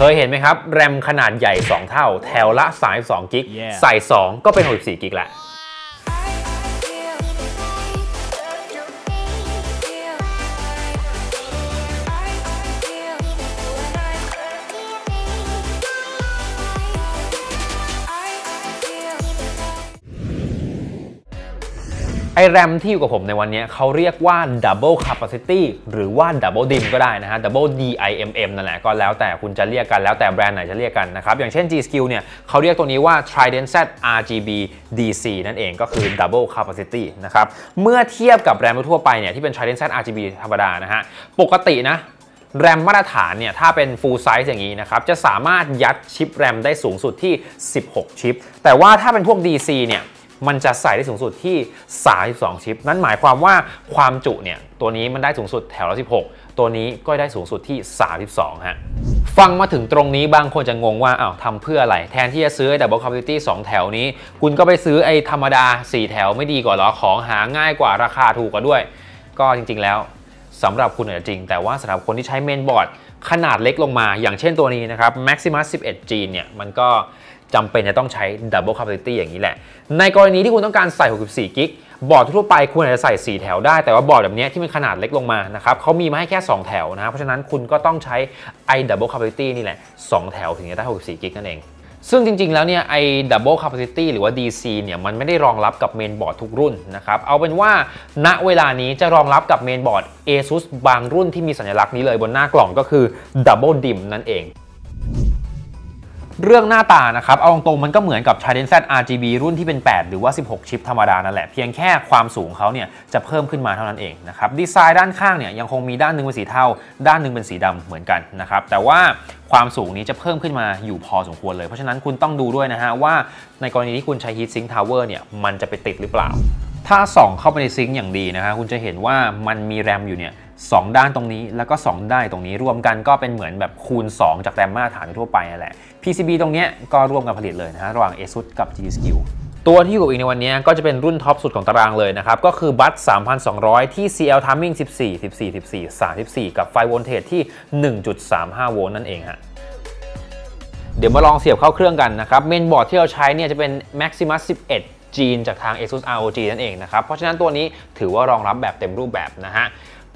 เคยเห็นไหมครับ แรมขนาดใหญ่ 2 เท่า แถวละ32กิก Yeah ใส่ 2 ก็เป็น64กิกละ ไอแรมที่อยู่กับผมในวันนี้เขาเรียกว่า Double Capacity หรือว่า Double dim ก็ได้นะฮะ Double DIMM นั่นแหละก็แล้วแต่คุณจะเรียกกันแล้วแต่แบรนด์ไหนจะเรียกกันนะครับ อย่างเช่น G Skill เนี่ยเขาเรียกตัวนี้ว่า Trident Z RGB DC นั่นเองก็คือ Double Capacity นะครับ เมื่อเทียบกับแรมทั่วไปเนี่ยที่เป็น Trident Z RGB ธรรมดานะฮะ ปกตินะแรมมาตรฐานเนี่ยถ้าเป็น full size อย่างนี้นะครับจะสามารถยัดชิปแรมได้สูงสุดที่ 16 ชิป แต่ว่าถ้าเป็นพวก DC เนี่ย มันจะใส่ได้สูงสุดที่ 32 ชิป นั่นหมายความว่าความจุเนี่ยตัวนี้มันได้สูงสุดแถวละ 16 ตัวนี้ก็ได้สูงสุดที่ 32 ฮะ ฟังมาถึงตรงนี้บางคนจะงงว่าอ้าวทำเพื่ออะไร แทนที่จะซื้อ Double Capacity 2 แถวนี้ คุณก็ไปซื้อไอ้ธรรมดา 4 แถวไม่ดีกว่าหรอ ของหาง่ายกว่าราคาถูกกว่าด้วย ก็จริงๆแล้ว สำหรับคุณอาจจะจริง แต่ว่าสำหรับคนที่ใช้เมนบอร์ดขนาดเล็กลงมา อย่างเช่นตัวนี้นะครับ Maximus 11G เนี่ยมันก็จำเป็นจะต้องใช้ Double Capacity อย่างนี้แหละ ในกรณีที่คุณต้องการใส่ 64 กิกบอร์ดทั่วไปคุณอาจจะใส่ 4 แถวได้ แต่ว่าบอร์ดแบบนี้ที่มันขนาดเล็กลงมานะครับเขามีมาให้แค่ 2 แถวนะครับเพราะฉะนั้นคุณก็ต้องใช้ i Double Capacity นี่แหละ 2 แถวถึงจะได้ 64 กิกนั่นเอง ซึ่งจริงๆ แล้วเนี่ยไอ้ Double Capacity หรือว่า DC เนี่ยมันไม่ได้รองรับกับเมนบอร์ดทุกรุ่นนะครับเอาเป็นว่าณเวลานี้จะรองรับกับเมนบอร์ด ASUS บางรุ่นที่มีสัญลักษณ์นี้เลยบนหน้ากล่องก็คือ Double dim นั่นเอง เรื่องหน้าตานะครับ เอาตรงๆมันก็เหมือนกับ Trident Z RGB รุ่นที่เป็น 8 หรือว่า 16 ชิปธรรมดานั่นแหละ เพียงแค่ความสูงเขาเนี่ยจะเพิ่มขึ้นมาเท่านั้นเองนะครับดีไซน์ด้านข้างเนี่ยยังคงมีด้านหนึ่งเป็นสีเทาด้านหนึ่งเป็นสีดำเหมือนกันนะครับแต่ว่าความสูงนี้จะเพิ่มขึ้นมาอยู่พอสมควรเลย เพราะฉะนั้นคุณต้องดูด้วยนะฮะว่าในกรณีที่คุณใช้ Heat Sink Tower เนี่ยมันจะไปติดหรือเปล่า ถ้าส่องเข้าไปในซิงค์อย่างดีนะฮะคุณจะเห็นว่ามันมีแรมอยู่เนี่ย สองด้านตรงนี้แล้วก็ 2 ด้านตรงนี้รวมกันก็เป็นเหมือนแบบคูณ 2 จากแรมมาตรฐานทั่วไปนั่นแหละ PCB ตรงเนี้ยก็ร่วมกันผลิตเลยนะฮะระหว่าง ASUS กับ G-Skill ตัวที่อยู่อีกในวันนี้ก็จะเป็นรุ่นท็อปสุดของตารางเลยนะครับ ก็คือบัต3,200 ที่ CL Timing 14 14 14 34 กับไฟโวลเทจที่ 1.35 โวลต์นั่นเองฮะเดี๋ยวมาลองเสียบเข้าเครื่องกันนะครับ เมนบอร์ดที่เราใช้เนี่ยจะเป็น Maximus 11จีนจากทาง ASUS ROG นั่นเองนะครับ เพราะฉะนั้นตัวนี้ถือว่ารองรับแบบเต็มรูปแบบนะฮะ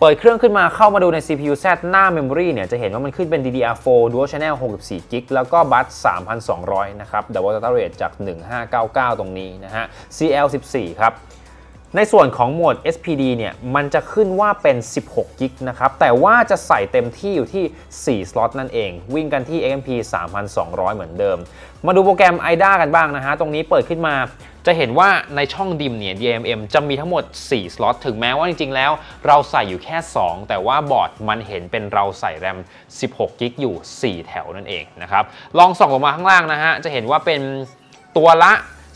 เปิดเครื่องขึ้นมาเข้ามาดูใน CPU Z หน้า Memory เนี่ยจะเห็นว่ามันขึ้นเป็น DDR4 Dual Channel 64 g b แล้วก็บัส3,200 นะครับ Double Data Rate จาก 1599 ตรงนี้นะฮะ CL 14 ครับในส่วนของโหมด SPD เนี่ยมันจะขึ้นว่าเป็น 16กิกนะครับ แต่ว่าจะใส่เต็มที่อยู่ที่ 4 สล็อตนั่นเอง วิ่งกันที่ XMP 3200 เหมือนเดิม มาดูโปรแกรม IDA กันบ้างนะฮะ ตรงนี้เปิดขึ้นมา จะเห็นว่าในช่องดิมเนี่ย DMM จะมีทั้งหมด 4 สล็อต ถึงแม้ว่าจริง ๆ แล้ว เราใส่อยู่แค่ 2 แต่ว่าบอร์ดมันเห็นเป็นเราใส่แรม 16 กิกอยู่ 4 แถวนั่นเองนะครับ ลองส่องลงมาข้างล่างนะฮะ จะเห็นว่าเป็นตัวละ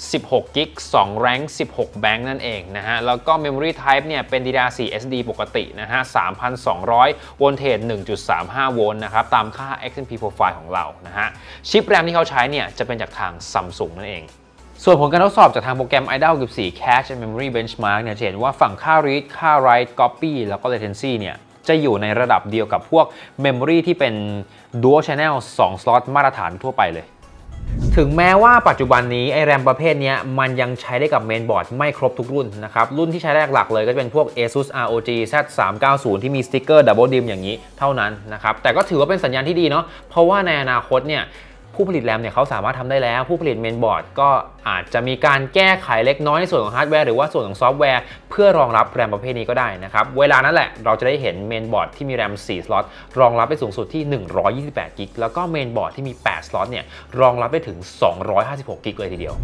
16 กิก 2 แรง16 แบงค์นั่นเองนะฮะ แล้วก็ Memory Type เนี่ยเป็น DDR4 SD ปกตินะฮะ 3,200 โวลเทจ1.35 โวลต์นะครับ ตามค่า XMP Profile ของเรานะฮะ ชิปแรมที่เขาใช้เนี่ยจะเป็นจากทาง Samsung นั่นเอง ส่วนผลการทดสอบจากทางโปรแกรม IDA 64 Cache and Memory Benchmark เนี่ยจะเห็นว่าฝั่งค่า read ค่า write copy แล้วก็ latency เนี่ยจะอยู่ในระดับเดียวกับพวก Memory ที่เป็น Dual Channel 2 slot มาตรฐานทั่วไปเลย ถึงแม้ว่าปัจจุบันนี้ไอแรมประเภทนี้มันยังใช้ได้กับเมนบอร์ดไม่ครบทุกรุ่นนะครับ รุ่นที่ใช้ได้หลักๆเลยก็จะเป็นพวก ASUS ROG Z390 ที่มีสติ๊กเกอร์ Double DIMM อย่างนี้เท่านั้นนะครับ แต่ก็ถือว่าเป็นสัญญาณที่ดีเนาะเพราะว่าในอนาคตเนี่ย ผู้ผลิตแรมเนี่ยเขาสามารถทำได้แล้ว ผู้ผลิตเมนบอร์ดก็อาจจะมีการแก้ไขเล็กน้อยในส่วนของฮาร์ดแวร์หรือว่าส่วนของซอฟต์แวร์ เพื่อรองรับแรมประเภทนี้ก็ได้นะครับ เวลานั้นแหละเราจะได้เห็นเมนบอร์ดที่มีแรม 4 สล็อตรองรับได้สูงสุดที่ 128 กิก แล้วก็เมนบอร์ดที่มี 8 สล็อตเนี่ยรองรับได้ถึง 256 กิกเลยทีเดียว